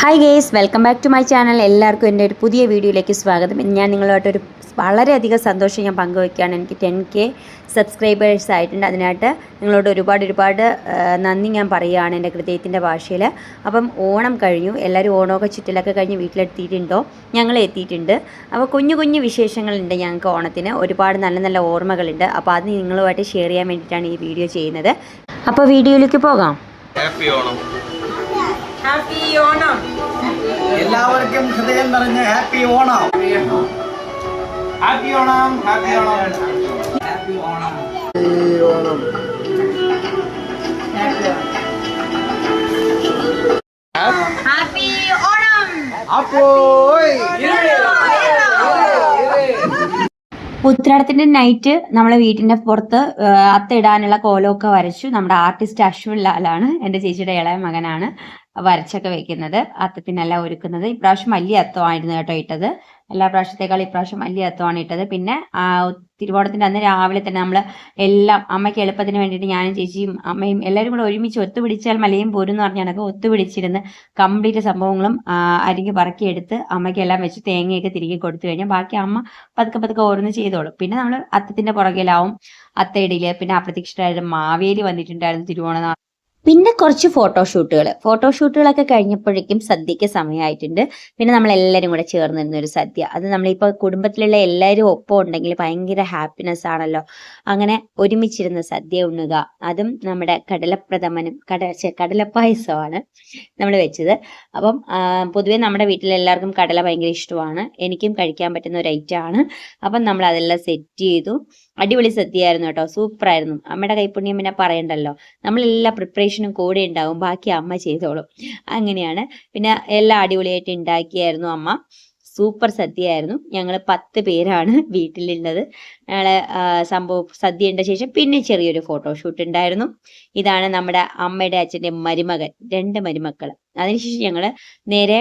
Hi guys welcome back to my channel എല്ലാവർക്കും എന്റെ ഒരു പുതിയ വീഡിയോയിലേക്ക് സ്വാഗതം. ഞാൻ നിങ്ങളുമായിട്ടൊരു വളരെയധികം സന്തോഷം ഞാൻ പങ്കുവയ്ക്കുകയാണ്. എനിക്ക് ടെൻ കെ സബ്സ്ക്രൈബേഴ്സ് ആയിട്ടുണ്ട്. അതിനായിട്ട് നിങ്ങളോട് ഒരുപാട് ഒരുപാട് നന്ദി ഞാൻ പറയുകയാണ് എന്റെ ഹൃദയത്തിന്റെ ഭാഷയിൽ. അപ്പം ഓണം കഴിഞ്ഞു. എല്ലാവരും ഓണമൊക്കെ ചുറ്റിലൊക്കെ കഴിഞ്ഞ് വീട്ടിലെത്തിയിട്ടുണ്ടോ? ഞങ്ങൾ എത്തിയിട്ടുണ്ട്. അപ്പോൾ കുഞ്ഞു കുഞ്ഞു വിശേഷങ്ങളുണ്ട് ഞങ്ങൾക്ക് ഓണത്തിന്. ഒരുപാട് നല്ല നല്ല ഓർമ്മകളുണ്ട്. അപ്പോൾ അത് നിങ്ങളുമായിട്ട് ഷെയർ ചെയ്യാൻ വേണ്ടിയിട്ടാണ് ഈ വീഡിയോ ചെയ്യുന്നത്. അപ്പോൾ വീഡിയോയിലേക്ക് പോകാം. ഹാപ്പി ഓണം. ഹാപ്പി ഓണം എല്ലാവർക്കും ഹൃദയം നിറഞ്ഞ happy Onam happy Onam happy Onam happy Onam happy Onam ഉത്രാടത്തിന്റെ night നമ്മളെ വീട്ടിന്റെ പുറത്ത് അത്തിടാനുള്ള അത്ത കോലമൊക്കെ വരച്ചു. നമ്മുടെ ആർട്ടിസ്റ്റ് അശ്വിൻ ലാലാണ് എന്റെ ചേച്ചിയുടെ ഇളയ മകനാണ് വരച്ചൊക്കെ വെക്കുന്നത്. അത്തത്തിനെല്ലാം ഒരുക്കുന്നത്. ഇപ്രാവശ്യം വലിയ അത്തമായിരുന്നു കേട്ടോ ഇട്ടത്. എല്ലാ പ്രാവശ്യത്തേക്കാൾ ഇപ്രാവശ്യം വലിയ അത്തമാണ് ഇട്ടത്. പിന്നെ തിരുവോണത്തിന്റെ അന്ന് രാവിലെ തന്നെ നമ്മൾ എല്ലാം അമ്മയ്ക്ക് എളുപ്പത്തിന് വേണ്ടിയിട്ട് ഞാനും ചേച്ചിയും അമ്മയും എല്ലാവരും കൂടെ ഒരുമിച്ച് ഒത്തുപിടിച്ചാൽ മലയും പോരും എന്ന് പറഞ്ഞാൽ ഒത്തുപിടിച്ചിരുന്ന് കംപ്ലീറ്റ് സംഭവങ്ങളും അരിഞ്ഞ് പറക്കിയെടുത്ത് അമ്മയ്ക്ക് എല്ലാം വെച്ച് തേങ്ങയൊക്കെ തിരികെ കൊടുത്തു കഴിഞ്ഞാൽ ബാക്കി അമ്മ പതുക്കെ പതുക്കെ ഓരോന്ന് ചെയ്തോളും. പിന്നെ നമ്മൾ അത്തത്തിന്റെ പുറകിലാവും അത്തയിടയിൽ പിന്നെ അപ്രതീക്ഷിതമായിട്ട് മാവേലി വന്നിട്ടുണ്ടായിരുന്നു തിരുവോണ പിന്നെ കുറച്ച് ഫോട്ടോഷൂട്ടുകൾ ഫോട്ടോഷൂട്ടുകളൊക്കെ കഴിഞ്ഞപ്പോഴേക്കും സദ്യയ്ക്ക് സമയമായിട്ടുണ്ട്. പിന്നെ നമ്മൾ എല്ലാവരും കൂടെ ചേർന്നിരുന്ന ഒരു സദ്യ. അത് നമ്മളിപ്പോൾ കുടുംബത്തിലുള്ള എല്ലാവരും ഒപ്പം ഉണ്ടെങ്കിൽ ഭയങ്കര ഹാപ്പിനെസ് ആണല്ലോ. അങ്ങനെ ഒരുമിച്ചിരുന്ന് സദ്യ ഉണ്ണുക. അതും നമ്മുടെ കടലപ്രഥമനും കട കടലപ്പായസമാണ് നമ്മൾ വെച്ചത്. അപ്പം പൊതുവേ നമ്മുടെ വീട്ടിലെല്ലാവർക്കും കടല ഭയങ്കര ഇഷ്ടമാണ്. എനിക്കും കഴിക്കാൻ പറ്റുന്ന ഒരു ഐറ്റം ആണ്. അപ്പം നമ്മൾ അതെല്ലാം സെറ്റ് ചെയ്തു. അടിപൊളി സദ്യയായിരുന്നു കേട്ടോ. സൂപ്പറായിരുന്നു. അമ്മയുടെ കൈപ്പുണ്യം പിന്നെ പറയണ്ടല്ലോ. നമ്മളെല്ലാ പ്രിപ്പറേഷനും കൂടെ ഉണ്ടാവും. ബാക്കി അമ്മ ചെയ്തോളും. അങ്ങനെയാണ്. പിന്നെ എല്ലാം അടിപൊളിയായിട്ട് ഉണ്ടാക്കിയായിരുന്നു അമ്മ. സൂപ്പർ സദ്യയായിരുന്നു. ഞങ്ങൾ പത്ത് പേരാണ് വീട്ടിലുള്ളത്. ഞങ്ങൾ സംഭവം സദ്യ ഉണ്ട ശേഷം പിന്നെ ചെറിയൊരു ഫോട്ടോഷൂട്ട് ഉണ്ടായിരുന്നു. ഇതാണ് നമ്മുടെ അമ്മയുടെ അച്ഛന്റെ മരുമകൻ രണ്ട് മരുമക്കൾ അതിനുശേഷം ഞങ്ങൾ നേരെ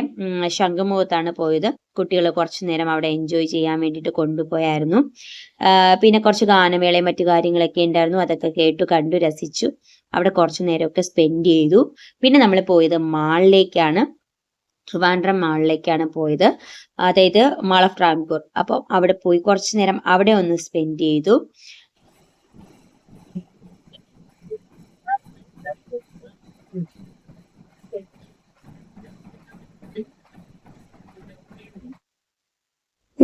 ശംഖുമുഖത്താണ് പോയത്. കുട്ടികൾ കുറച്ചു നേരം അവിടെ എൻജോയ് ചെയ്യാൻ വേണ്ടിയിട്ട് കൊണ്ടുപോയായിരുന്നു. പിന്നെ കുറച്ച് ഗാനമേളയും മറ്റു കാര്യങ്ങളൊക്കെ ഉണ്ടായിരുന്നു. അതൊക്കെ കേട്ടു കണ്ടു രസിച്ചു. അവിടെ കുറച്ചു നേരമൊക്കെ സ്പെൻഡ് ചെയ്തു. പിന്നെ നമ്മൾ പോയത് മാളിലേക്കാണ്. ട്രിവാൻഡ്രം മാളിലേക്കാണ് പോയത്. അതായത് മാൾ ഓഫ് റാംപൂർ അപ്പോൾ അവിടെ പോയി കുറച്ചു നേരം അവിടെ ഒന്ന് സ്പെൻഡ് ചെയ്തു.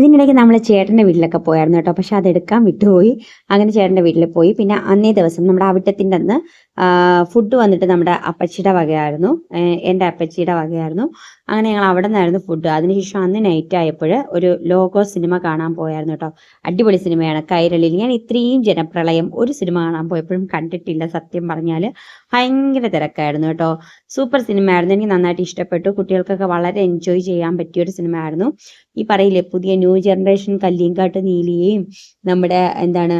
ഇതിനിടയ്ക്ക് നമ്മൾ ചേട്ടന്റെ വീട്ടിലൊക്കെ പോയായിരുന്നു കേട്ടോ. പക്ഷെ അതെടുക്കാൻ വിട്ടുപോയി. അങ്ങനെ ചേട്ടന്റെ വീട്ടിൽ പോയി. പിന്നെ അന്നേ ദിവസം നമ്മുടെ അവിട്ടത്തിന്റെ അന്ന് ഫുഡ് വന്നിട്ട് നമ്മുടെ അപ്പച്ചിയുടെ വകയായിരുന്നു. എന്റെ അപ്പച്ചിയുടെ വകയായിരുന്നു. അങ്ങനെ ഞങ്ങൾ അവിടെ നിന്നായിരുന്നു ഫുഡ് അതിനുശേഷം അന്ന് നൈറ്റ് ആയപ്പോൾ ഒരു ലോഗോ സിനിമ കാണാൻ പോയായിരുന്നു കേട്ടോ. അടിപൊളി സിനിമയാണ്. കൈരളിയിൽ. ഞാൻ ഇത്രയും ജനപ്രളയം ഒരു സിനിമ കാണാൻ പോയപ്പോഴും കണ്ടിട്ടില്ല സത്യം പറഞ്ഞാൽ ഭയങ്കര തിരക്കായിരുന്നു കേട്ടോ. സൂപ്പർ സിനിമ ആയിരുന്നു. എനിക്ക് നന്നായിട്ട് ഇഷ്ടപ്പെട്ടു. കുട്ടികൾക്കൊക്കെ വളരെ എൻജോയ് ചെയ്യാൻ പറ്റിയ ഒരു സിനിമ ആയിരുന്നു. ഈ പറയില്ലേ പുതിയ ന്യൂ ജനറേഷൻ കല്ലിയങ്കാട്ട് നീലിയെയും നമ്മുടെ എന്താണ്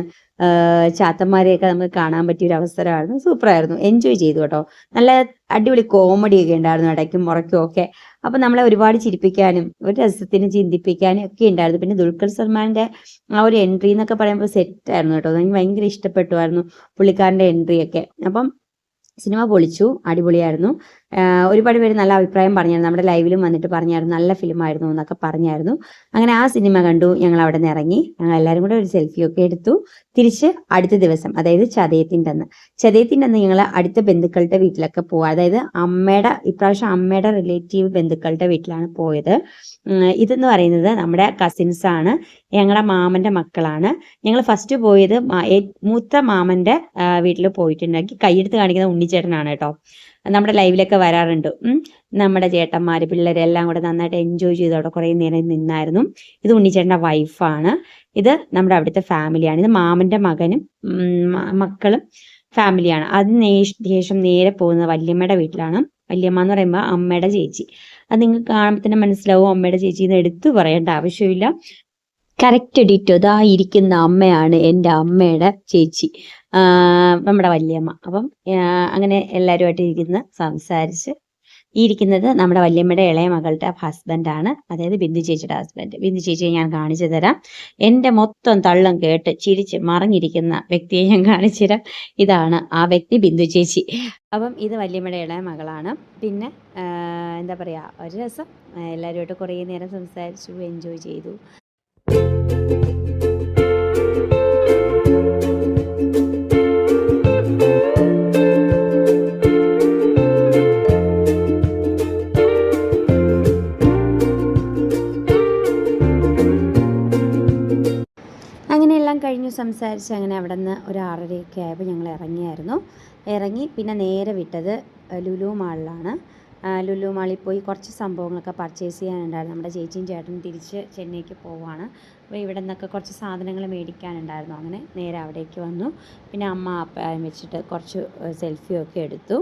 ചാത്തന്മാരെയൊക്കെ നമുക്ക് കാണാൻ പറ്റിയ ഒരു അവസരമായിരുന്നു. സൂപ്പറായിരുന്നു എൻജോയ് ചെയ്തു കേട്ടോ. നല്ല അടിപൊളി കോമഡി ഒക്കെ ഉണ്ടായിരുന്നു ഇടയ്ക്കും മുറയ്ക്കും ഒക്കെ. അപ്പൊ നമ്മളെ ഒരുപാട് ചിരിപ്പിക്കാനും ഒരു രസത്തിന് ചിന്തിപ്പിക്കാനും ഒക്കെ ഉണ്ടായിരുന്നു. പിന്നെ ദുൽഖർ സൽമാന്റെ ആ ഒരു എൻട്രി എന്നൊക്കെ പറയുമ്പോൾ സെറ്റായിരുന്നു കേട്ടോ. എനിക്ക് ഭയങ്കര ഇഷ്ടപ്പെട്ടുമായിരുന്നു പുള്ളിക്കാരന്റെ എൻട്രി ഒക്കെ. അപ്പം സിനിമ പൊളിച്ചു അടിപൊളിയായിരുന്നു. ഒരുപാട് പേര് നല്ല അഭിപ്രായം പറഞ്ഞായിരുന്നു. നമ്മുടെ ലൈവിലും വന്നിട്ട് പറഞ്ഞായിരുന്നു. നല്ല ഫിലിമായിരുന്നു എന്നൊക്കെ പറഞ്ഞായിരുന്നു. അങ്ങനെ ആ സിനിമ കണ്ടു. ഞങ്ങൾ അവിടെ നിന്ന് ഇറങ്ങി. ഞങ്ങൾ എല്ലാവരും കൂടെ ഒരു സെൽഫി ഒക്കെ എടുത്തു. തിരിച്ച് അടുത്ത ദിവസം അതായത് ചതയത്തിന്റെ അന്ന്. ചതയത്തിന്റെ അന്ന് ഞങ്ങൾ അടുത്ത ബന്ധുക്കളുടെ വീട്ടിലൊക്കെ പോവുക അതായത് അമ്മയുടെ ഇപ്രാവശ്യം അമ്മയുടെ റിലേറ്റീവ് ബന്ധുക്കളുടെ വീട്ടിലാണ് പോയത്. ഇതെന്ന് പറയുന്നത് നമ്മുടെ കസിൻസ് ആണ്. ഞങ്ങളുടെ മാമന്റെ മക്കളാണ്. ഞങ്ങൾ ഫസ്റ്റ് പോയത് മൂത്ത മാമന്റെ വീട്ടിൽ പോയിട്ടുണ്ടെങ്കിൽ കൈയെടുത്ത് കാണിക്കുന്ന ഉണ്ണിച്ചേട്ടനാണ് കേട്ടോ. നമ്മുടെ ലൈവിലൊക്കെ വരാറുണ്ട്. നമ്മുടെ ചേട്ടന്മാർ പിള്ളേരെല്ലാം കൂടെ നന്നായിട്ട് എൻജോയ് ചെയ്ത് അവിടെ കുറേ നേരം നിന്നായിരുന്നു. ഇത് ഉണ്ണിച്ചേട്ടന്റെ വൈഫാണ് ഇത് നമ്മുടെ അവിടുത്തെ ഫാമിലിയാണ് ഇത് മാമന്റെ മകനും മക്കളും ഫാമിലിയാണ് അതിന് ശേഷം നേരെ പോകുന്നത് വല്യമ്മയുടെ വീട്ടിലാണ്. വല്യമ്മ എന്ന് പറയുമ്പോൾ അമ്മയുടെ ചേച്ചി. അത് നിങ്ങൾക്ക് കാണുമ്പോൾ തന്നെ മനസ്സിലാവും അമ്മയുടെ ചേച്ചി എന്ന് എടുത്തു പറയേണ്ട ആവശ്യമില്ല. കറക്റ്റ് ഡിറ്റോ ഇതാ ഇരിക്കുന്ന അമ്മയാണ് എന്റെ അമ്മയുടെ ചേച്ചി. നമ്മുടെ വല്യമ്മ. അപ്പം അങ്ങനെ എല്ലാവരുമായിട്ട് ഇരിക്കുന്ന സംസാരിച്ച് ഈ ഇരിക്കുന്നത് നമ്മുടെ വല്യമ്മയുടെ ഇളയ മകളുടെ ഹസ്ബൻഡാണ് അതായത് ബിന്ദു ചേച്ചിയുടെ ഹസ്ബൻഡ് ബിന്ദു ചേച്ചിയെ ഞാൻ കാണിച്ചു തരാം. എന്റെ മൊത്തം തള്ളം കേട്ട് ചിരിച്ച് മറിഞ്ഞിരിക്കുന്ന വ്യക്തിയെ ഞാൻ കാണിച്ചു തരാം. ഇതാണ് ആ വ്യക്തി ബിന്ദു ചേച്ചി. അപ്പം ഇത് വല്യമ്മയുടെ ഇളയ മകളാണ്. പിന്നെ എന്താ പറയുക ഒരു രസം. എല്ലാവരുമായിട്ട് കുറേ നേരം സംസാരിച്ചു എൻജോയ് ചെയ്തു. അങ്ങനെ എല്ലാം കഴിഞ്ഞു സംസാരിച്ച് അങ്ങനെ അവിടെ നിന്ന് ഒരു ആറരയൊക്കെ ആയപ്പോൾ ഞങ്ങൾ ഇറങ്ങിയായിരുന്നു. ഇറങ്ങി പിന്നെ നേരെ വിട്ടത് ലുലു മാളിലാണ്. ലുലു മാളിൽ പോയി കുറച്ച് സംഭവങ്ങളൊക്കെ പർച്ചേസ് ചെയ്യാനുണ്ടായിരുന്നു. നമ്മുടെ ചേച്ചിയും ചേട്ടനും തിരിച്ച് ചെന്നൈക്ക് പോവാണ് അപ്പോൾ ഇവിടെ നിന്നൊക്കെ കുറച്ച് സാധനങ്ങൾ മേടിക്കാനുണ്ടായിരുന്നു. അങ്ങനെ നേരെ അവിടേക്ക് വന്നു. പിന്നെ അമ്മ അപ്പായും വെച്ചിട്ട് കുറച്ച് സെൽഫിയൊക്കെ എടുത്തു.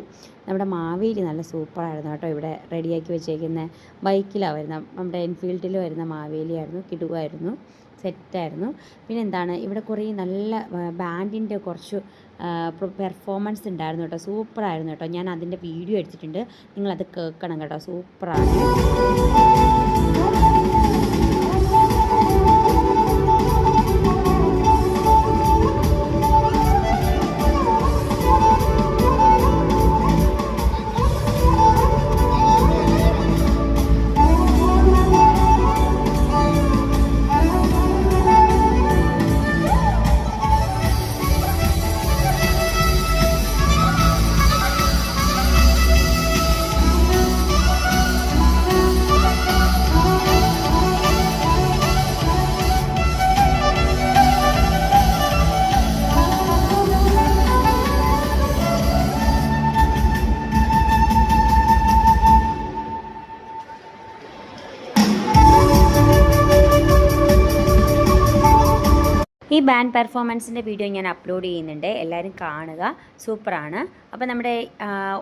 നമ്മുടെ മാവേലി നല്ല സൂപ്പറായിരുന്നു കേട്ടോ. ഇവിടെ റെഡിയാക്കി വെച്ചേക്കുന്ന ബൈക്കിലാണ് വരുന്ന നമ്മുടെ എൻഫീൽഡിൽ വരുന്ന മാവേലിയായിരുന്നു. കിടുവായിരുന്നു. സെറ്റായിരുന്നു. പിന്നെ എന്താണ് ഇവിടെ കുറേ നല്ല ബാൻഡിന്റെ കുറച്ച് പെർഫോമൻസ് ഉണ്ടായിരുന്നു കേട്ടോ. സൂപ്പറായിരുന്നു കേട്ടോ. ഞാൻ അതിന്റെ വീഡിയോ എടുത്തിട്ടുണ്ട്. നിങ്ങളത് കേൾക്കണം കേട്ടോ. സൂപ്പറാണ്. ഈ ബാൻഡ് പെർഫോമൻസിന്റെ വീഡിയോ ഞാൻ അപ്ലോഡ് ചെയ്യുന്നുണ്ട്. എല്ലാവരും കാണുക. സൂപ്പറാണ്. അപ്പോൾ നമ്മുടെ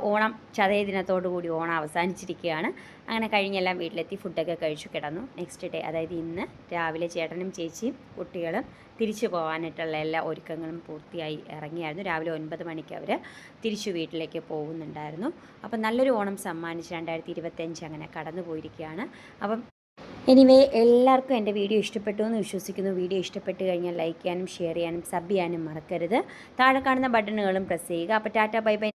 ഓണം ചതയ ദിനത്തോടു കൂടി ഓണം അവസാനിച്ചിരിക്കുകയാണ്. അങ്ങനെ കഴിഞ്ഞെല്ലാം വീട്ടിലെത്തി ഫുഡൊക്കെ കഴിച്ചു കിടന്നു. നെക്സ്റ്റ് ഡേ അതായത് ഇന്ന് രാവിലെ ചേട്ടനും ചേച്ചിയും കുട്ടികളും തിരിച്ചു പോകാനായിട്ടുള്ള എല്ലാ ഒരുക്കങ്ങളും പൂർത്തിയായി ഇറങ്ങിയായിരുന്നു. രാവിലെ ഒൻപത് മണിക്ക് അവർ തിരിച്ചു വീട്ടിലേക്ക് പോകുന്നുണ്ടായിരുന്നു. അപ്പം നല്ലൊരു ഓണം സമ്മാനിച്ച് രണ്ടായിരത്തി ഇരുപത്തഞ്ച് അങ്ങനെ കടന്നു പോയിരിക്കുകയാണ് അപ്പം എനിവേ എല്ലാവർക്കും എന്റെ വീഡിയോ ഇഷ്ടപ്പെട്ടു എന്ന് വിശ്വസിക്കുന്നു. വീഡിയോ ഇഷ്ടപ്പെട്ട് കഴിഞ്ഞാൽ ലൈക്ക് ചെയ്യാനും ഷെയർ ചെയ്യാനും സബ് ചെയ്യാനും മറക്കരുത്. താഴെ കാണുന്ന ബട്ടണുകളും പ്രസ് ചെയ്യുക. അപ്പോൾ ടാറ്റ ബൈ ബൈ.